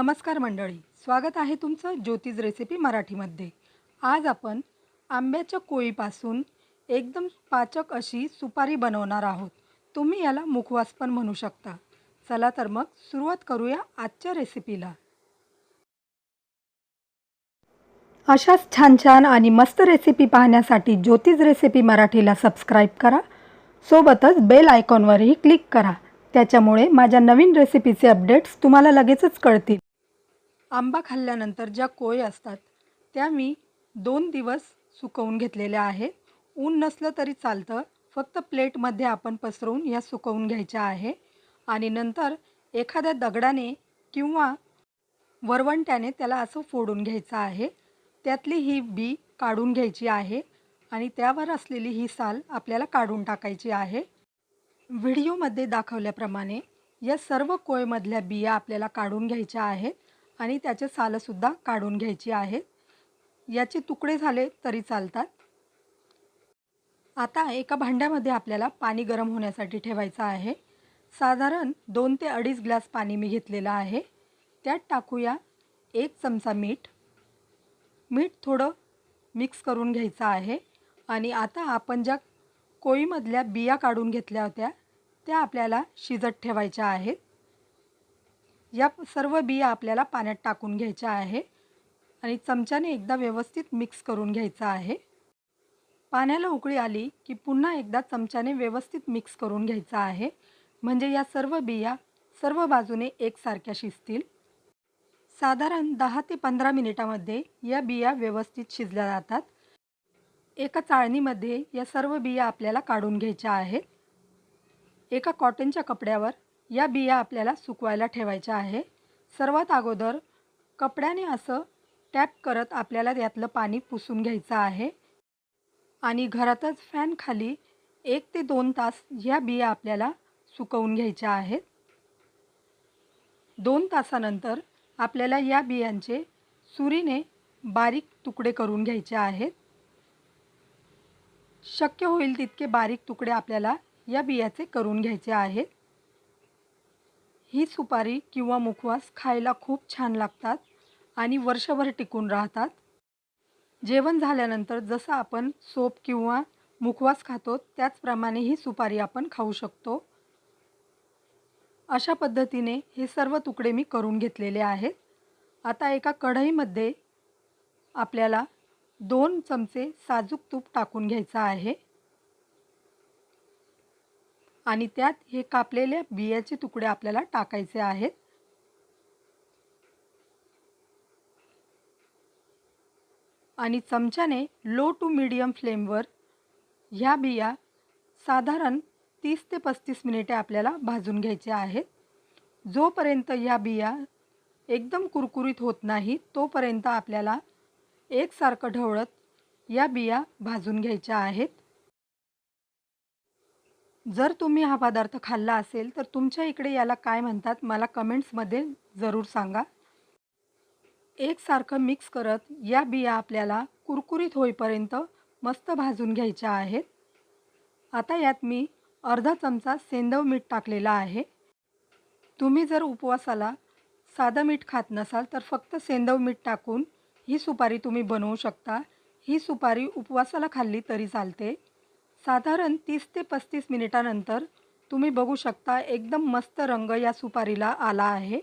नमस्कार मंडळी. स्वागत आहे तुमचं ज्योतिष रेसिपी मराठीमध्ये. आज आपण आंब्याच्या कोळीपासून एकदम पाचक अशी सुपारी बनवणार आहोत. तुम्ही याला मुखवास पण म्हणू शकता. चला तर मग सुरुवात करूया आजच्या रेसिपीला अशाच छान छान आणि मस्त रेसिपी पाहण्यासाठी ज्योतिष रेसिपी मराठीला सबस्क्राईब करा. सोबतच बेल आयकॉनवरही क्लिक करा. त्याच्यामुळे माझ्या नवीन रेसिपीचे अपडेट्स तुम्हाला लगेचच कळतील. आंबा खाल्ल्यानंतर ज्या कोय असतात त्या मी दोन दिवस सुकवून घेतलेल्या आहेत. ऊन नसलं तरी चालतं. फक्त प्लेटमध्ये आपण पसरवून या सुकवून घ्यायच्या आहे. आणि नंतर एखाद्या दगडाने किंवा वरवंट्याने त्याला असं फोडून घ्यायचं आहे. त्यातली ही बी काढून घ्यायची आहे आणि त्यावर असलेली ही साल आपल्याला काढून टाकायची आहे. व्हिडिओमध्ये दाखवल्याप्रमाणे या सर्व कोयमधल्या बिया आपल्याला काढून घ्यायच्या आहेत. आणि त्याचे सालंसुद्धा काढून घ्यायची आहेत याचे तुकडे झाले तरी चालतात. आता एका भांड्यामध्ये आपल्याला पाणी गरम होण्यासाठी ठेवायचं आहे. साधारण दोन ते अडीच ग्लास पाणी मी घेतलेलं आहे. त्यात टाकूया एक चमचा मीठ. मीठ थोडं मिक्स करून घ्यायचं आहे. आणि आता आपण ज्या कोळीमधल्या बिया काढून घेतल्या होत्या त्या आपल्याला शिजत ठेवायच्या आहेत. या सर्व बिया आपल्याला पाण्यात टाकून घ्यायच्या आहे आणि चमच्याने एकदा व्यवस्थित मिक्स करून घ्यायचं आहे. पाण्याला उकळी आली की पुन्हा एकदा चमच्याने व्यवस्थित मिक्स करून घ्यायचं आहे. म्हणजे या सर्व बिया सर्व बाजूने एकसारख्या शिजतील. साधारण दहा ते पंधरा मिनिटामध्ये या बिया व्यवस्थित शिजल्या जातात. एका चाळणीमध्ये या सर्व बिया आपल्याला काढून घ्यायच्या आहेत. एका कॉटनच्या कपड्यावर या बिया आपल्याला सुकवायला ठेवायच्या आहे. सर्वात अगोदर कपड्याने असं टॅप करत आपल्याला यातलं पाणी पुसून घ्यायचं आहे. आणि घरातच फॅनखाली एक ते दोन तास ह्या बिया आपल्याला सुकवून घ्यायच्या आहेत. दोन तासानंतर आपल्याला या बियांचे सुरीने बारीक तुकडे करून घ्यायचे आहेत. शक्य होईल तितके बारीक तुकडे आपल्याला या बियाचे करून घ्यायचे आहेत. ही सुपारी किंवा मुखवास खायला खूप छान लागतात आणि वर्षभर टिकून राहतात. जेवण झाल्यानंतर जसं आपण सोप किंवा मुखवास खातो त्याचप्रमाणे ही सुपारी आपण खाऊ शकतो. अशा पद्धतीने हे सर्व तुकडे मी करून घेतलेले आहेत. आता एका कढईमध्ये आपल्याला दोन चमचे साजूक तूप टाकून घ्यायचं आहे. आणि त्यात हे कापलेले बियाचे तुकडे आपल्याला टाकायचे आहेत. आणि चमच्याने लो टू मीडियम फ्लेमवर ह्या बिया साधारण तीस ते पस्तीस मिनिटे आपल्याला भाजून घ्यायच्या आहेत. जोपर्यंत ह्या बिया एकदम कुरकुरीत होत नाही तोपर्यंत आपल्याला एकसारखं ढवळत या बिया भाजून घ्यायच्या आहेत. जर तुम्ही हा पदार्थ खाल्ला असेल तर तुमच्या इकडे याला काय म्हणतात? मला कमेंट्समध्ये जरूर सांगा. एकसारखं मिक्स करत या बिया आपल्याला कुरकुरीत होईपर्यंत मस्त भाजून घ्यायच्या आहेत. आता यात मी अर्धा चमचा सेंदव मीठ टाकलेला आहे. तुम्ही जर उपवासाला साधं मीठ खात नसाल तर फक्त सेंदव मीठ टाकून ही सुपारी तुम्ही बनवू शकता. ही सुपारी उपवासाला खाल्ली तरी चालते. साधारण तीस ते पस्तीस मिनिटानंतर तुम्ही बघू शकता एकदम मस्त रंग या सुपारीला आला आहे.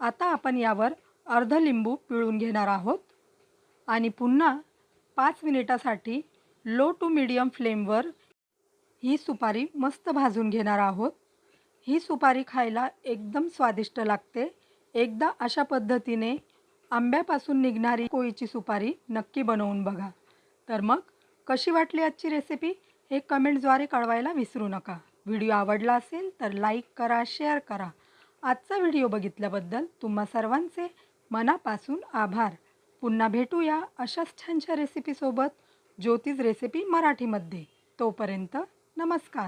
आता आपण यावर अर्ध लिंबू पिळून घेणार आहोत. आणि पुन्हा पाच मिनिटासाठी लो टू मीडियम फ्लेमवर ही सुपारी मस्त भाजून घेणार आहोत. ही सुपारी खायला एकदम स्वादिष्ट लागते. एकदा अशा पद्धतीने आंब्यापासून निघणारी कोळीची सुपारी नक्की बनवून बघा. तर मग कशी वाटली आजची रेसिपी हे कमेंटद्वारे कळवायला विसरू नका. व्हिडिओ आवडला असेल तर लाईक करा शेअर करा. आजचा व्हिडिओ बघितल्याबद्दल तुम्हा सर्वांचे मनापासून आभार. पुन्हा भेटूया अशाच छानशा रेसिपीसोबत ज्योतिष रेसिपी मराठीमध्ये. तोपर्यंत नमस्कार.